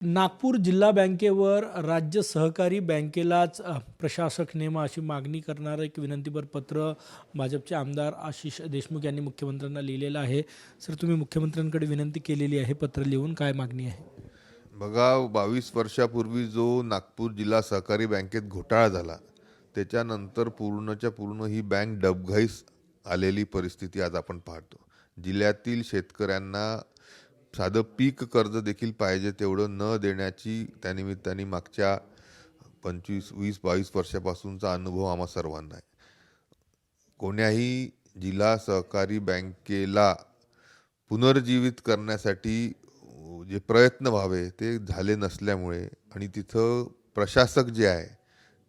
नागपूर जिल्हा बँकेवर राज्य सहकारी बँकेलाच प्रशासक नेमा अशी मागणी करणारं एक विनंतीपर पत्र भाजपचे आमदार आशिष देशमुख यांनी मुख्यमंत्र्यांना लिहिलेलं आहे. सर तुम्ही मुख्यमंत्र्यांकडे विनंती केलेली आहे पत्र लिहून काय मागणी आहे? बघा बावीस वर्षापूर्वी जो नागपूर जिल्हा सहकारी बँकेत घोटाळा झाला त्याच्यानंतर पूर्णच्या पूर्ण ही बँक डबघाईस आलेली परिस्थिती आज आपण पाहतो. जिल्ह्यातील शेतकऱ्यांना साधं पीक कर्ज देखील पाहिजे तेवढं न देण्याची त्यानिमित्ताने मागच्या पंचवीस वीस बावीस वर्षापासूनचा अनुभव आम्हा सर्वांना आहे. कोण्याही जिल्हा सहकारी बँकेला पुनर्जीवित करण्यासाठी जे प्रयत्न व्हावे ते झाले नसल्यामुळे आणि तिथं प्रशासक जे आहे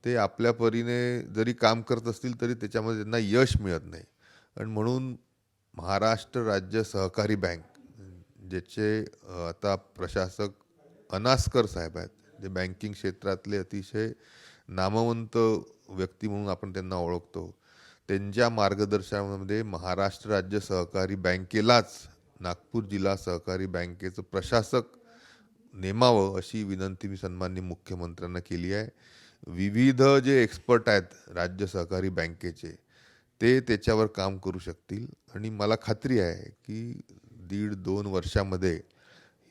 ते आपल्या परीने जरी काम करत असतील तरी त्याच्यामध्ये त्यांना यश मिळत नाही. आणि म्हणून महाराष्ट्र राज्य सहकारी बँक ज्याचे आता प्रशासक अनास्कर साहेब आहेत जे बँकिंग क्षेत्रातले अतिशय नामवंत व्यक्ती म्हणून आपण त्यांना ओळखतो. त्यांच्या मार्गदर्शनामध्ये महाराष्ट्र राज्य सहकारी बँकेलाच नागपूर जिल्हा सहकारी बँकेचं प्रशासक नेमावं अशी विनंती मी सन्माननीय मुख्यमंत्र्यांना केली आहे. विविध जे एक्सपर्ट आहेत राज्य सहकारी बँकेचे ते त्याच्यावर काम करू शकतील. आणि मला खात्री आहे की दीड दोन वर्षामध्ये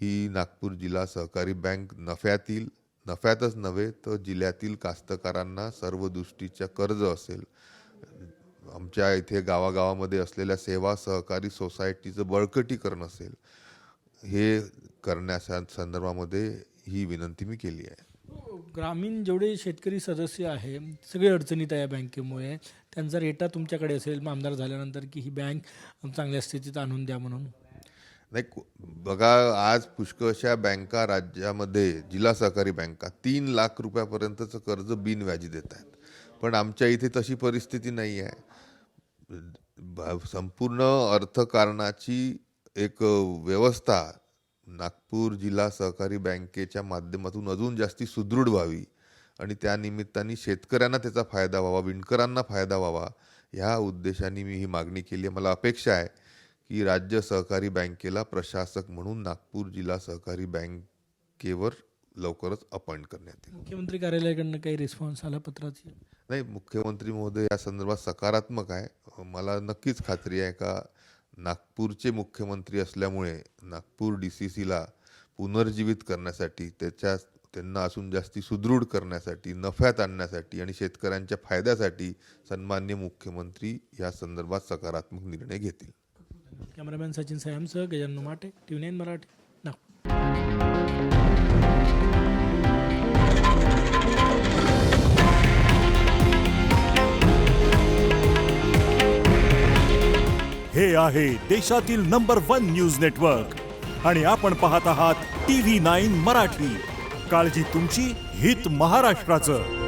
ही नागपूर जिल्हा सहकारी बँक नफ्यातील नफ्यातच नव्हे तर जिल्ह्यातील कास्तकारांना सर्व दृष्टीच्या कर्ज असेल. आमच्या इथे गावागावामध्ये असलेल्या सेवा सहकारी सोसायटीचं बळकटीकरण असेल. हे करण्याच्या संदर्भामध्ये ही विनंती मी केली आहे. हो, ग्रामीण जेवढे शेतकरी सदस्य आहे सगळे अडचणीत आहे या बँकेमुळे. त्यांचा रेटा तुमच्याकडे असेल आमदार झाल्यानंतर की ही बँक चांगल्या स्थितीत आणून द्या म्हणून. नाही बघा आज पुष्कळशा बँका राज्यामध्ये जिल्हा सहकारी बँका तीन लाख रुपयापर्यंतचं कर्ज बिनव्याजी देत आहेत पण आमच्या इथे तशी परिस्थिती नाही आहे संपूर्ण अर्थकारणाची एक व्यवस्था नागपूर जिल्हा सहकारी बँकेच्या माध्यमातून अजून जास्ती सुदृढ व्हावी आणि त्यानिमित्ताने शेतकऱ्यांना त्याचा फायदा व्हावा विणकरांना फायदा व्हावा ह्या उद्देशाने मी ही मागणी केली आहे. मला अपेक्षा आहे की राज्य सहकारी बँकेला प्रशासक म्हणून नागपूर जिल्हा सहकारी बँकेवर लवकरच अपॉइंट करण्यात येईल. मुख्यमंत्री कार्यालयाकडनं काही रिस्पॉन्स आला पत्राची? नाही मुख्यमंत्री महोदय या संदर्भात सकारात्मक आहे. मला नक्कीच खात्री आहे का नागपूरचे मुख्यमंत्री असल्यामुळे नागपूर डी सी सीला पुनर्जीवित करण्यासाठी त्याच्या त्यांना अजून जास्ती सुदृढ करण्यासाठी नफ्यात आणण्यासाठी आणि शेतकऱ्यांच्या फायद्यासाठी सन्मान्य मुख्यमंत्री या संदर्भात सकारात्मक निर्णय घेतील. कॅमेरामॅन सचिन सयामसह गजानन माटे टी नाईन मराठी नागपूर हे आहे देशातील नंबर वन न्यूज नेटवर्क आणि आपण पाहत आहात टी व्ही नाईन मराठी काळजी तुमची हित महाराष्ट्राचं.